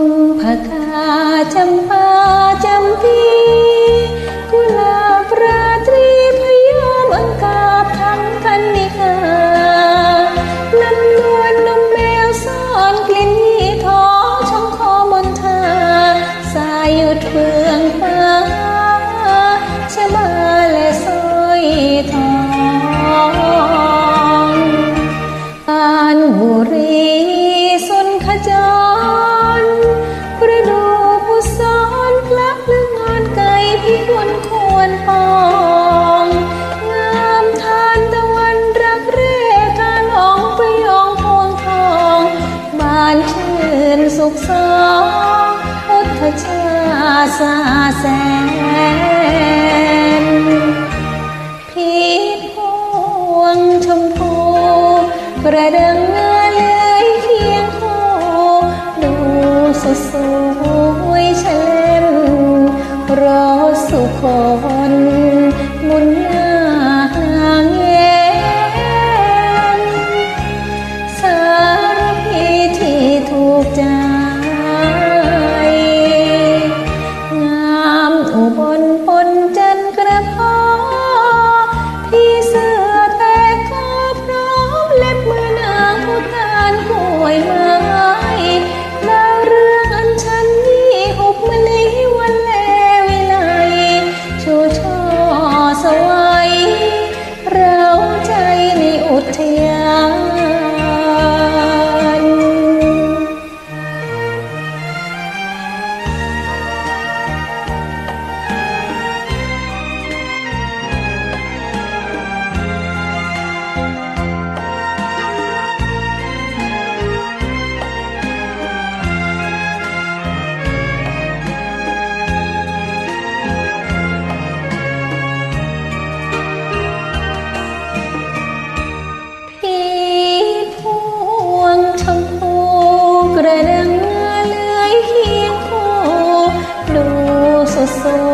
มผกาจำปาจำปีกุหลาบราตรีพยอมอังกาบทั้งพันนิกาลำนวลนมแมวซ่อนกลิ่นยี่ท้อช่องคอมนทาสายหยุดเฟืองฟ้าชะมา สุขสองพุทธชาสาแสนพีพวงชมพูประดังงา Yeah. So.